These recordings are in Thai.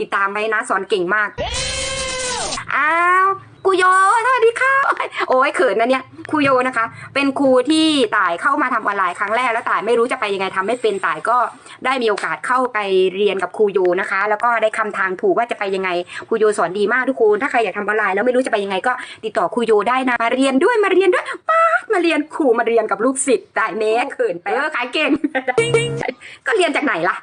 ติดตามไว้นะสอนเก่งมาก อ้าวครูโยสวัสดีค่ะ โอ้ยเขินนะเนี่ยครูโยนะคะ เป็นครูที่ต่ายเข้ามาทำออนไลน์ครั้งแรกแล้วต่ายไม่รู้จะไปยังไงทำไม่เป็นต่ายก็ได้มีโอกาสเข้าไปเรียนกับครูโยนะคะ แล้วก็ได้คำทางถูกว่าจะไปยังไงครูโยสอนดีมากทุกคนถ้าใครอยากทำออนไลน์แล้วไม่รู้จะไปยังไงก็ติดต่อครูโยได้นะมาเรียนด้วยมาเรียนด้วยป้ามาเรียนครูมาเรียนกับลูกศิษย์ต่ายแม้เขินไปเออขายเก่งก็เรียนจากไหนล่ะ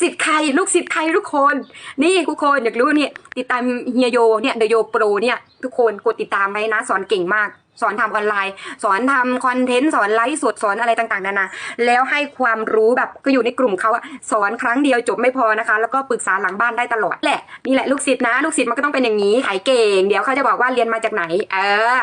สิทธิ์ใครลูกศิษย์ใครทุกคน นี่ทุกคนอยากรู้เนี่ยติดตามเฮียโยเนี่ยเดโยโปรเนี่ยทุกคนกดติดตามไว้นะสอนเก่งมาก สอนทำออนไลน์ สอนทำคอนเทนต์สอนไลฟ์สดสอนอะไรต่างๆนานาแล้วให้ความรู้แบบก็อยู่ในกลุ่มเขาสอนครั้งเดียวจบไม่พอนะคะ แล้วก็ปรึกษาหลังบ้านได้ตลอดแหละนี่แหละลูกศิษย์นะ ลูกศิษย์มันก็ต้องเป็นอย่างนี้ขายเก่ง เดี๋ยวเขาจะบอกว่าเรียนมาจากไหน เออ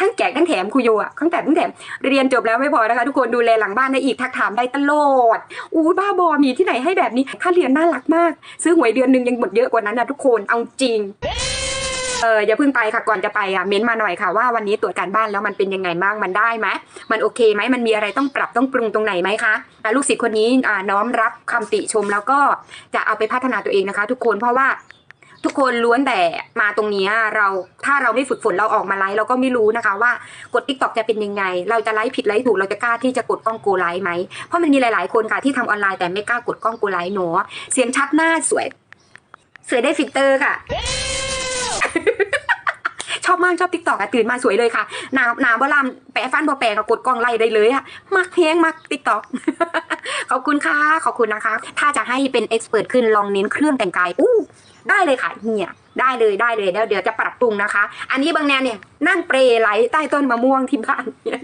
ทั้งแจกทั้งแถมครูโยอะทั้งแจกทั้งแถมเรียนจบแล้วไม่พอนะคะ ทุกคนดูแลหลังบ้านได้อีกทักถามได้ตลอดอู้บ้าบอมีที่ไหนให้แบบนี้ค่าเรียนน่ารักมาก ซื้อหวยเดือนหนึ่งยังหมดเยอะกว่านั้นนะทุกคนเอาจริง เอออย่าเพิ่งไปค่ะก่อนจะไปอะเม้นมาหน่อยค่ะว่าวันนี้ตรวจการบ้านแล้วมันเป็นยังไงบ้างมันได้ไหมมันโอเคไหมมันมีอะไรต้องปรับต้องปรุงตรงไหนไหมคะลูกศิษย์คนนี้อ่าน้อมรับคำติชมแล้วก็จะเอาไปพัฒนาตัวเองนะคะ ทุกคนเพราะว่าทุกคนล้วนแต่มาตรงนี้เราถ้าเราไม่ฝึกฝนเราออกมาไลฟ์เราก็ไม่รู้นะคะ ว่ากดทิกตอกจะเป็นยังไง เราจะไลฟ์ผิดไลฟ์ถูกเราจะกล้าที่จะกดกล้องโกไลฟ์ไหมเพราะมันมีหลาย ๆ คนค่ะที่ทำออนไลน์แต่ไม่กล้ากดกล้องโกไลฟ์เนาะเสียงชัดหน้าสวย สวยได้ฟิลเตอร์ค่ะ มากชอบทิกตอกอะตื่นมาสวยเลยค่ะหนาวหนาวบ่ลำแปะฟันบ่แปะก็กดกล้องไล่ได้เลยอะมักเพลงมักทิกตอกขอบคุณค่ะขอบคุณนะคะ ถ้าจะให้เป็นเอ็กซ์เพรสขึ้นลองเน้นเครื่องแต่งกายอู้ได้เลยค่ะเฮียได้เลยได้เลยเดี๋ยวเดี๋ยวจะปรับปรุงนะคะ อันนี้บางแนนเนี่ยนั่งเปรย์ไหลใต้ต้นมะม่วงที่บ้านเนี่ย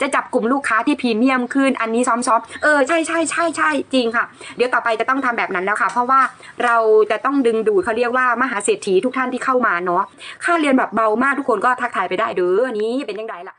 จะจับกลุ่มลูกค้าที่พรีเมียมขึ้น อันนี้ซ้อมๆเออใช่ใช่ใช่ใช่จริงค่ะ เดี๋ยวต่อไปจะต้องทำแบบนั้นแล้วค่ะ เพราะว่าเราจะต้องดึงดูดเขาเรียกว่ามหาเศรษฐีทุกท่านที่เข้ามาเนาะค่าเรียนแบบเบามากทุกคนก็ทักทายไปได้เด้อนี้เป็นยังไงล่ะ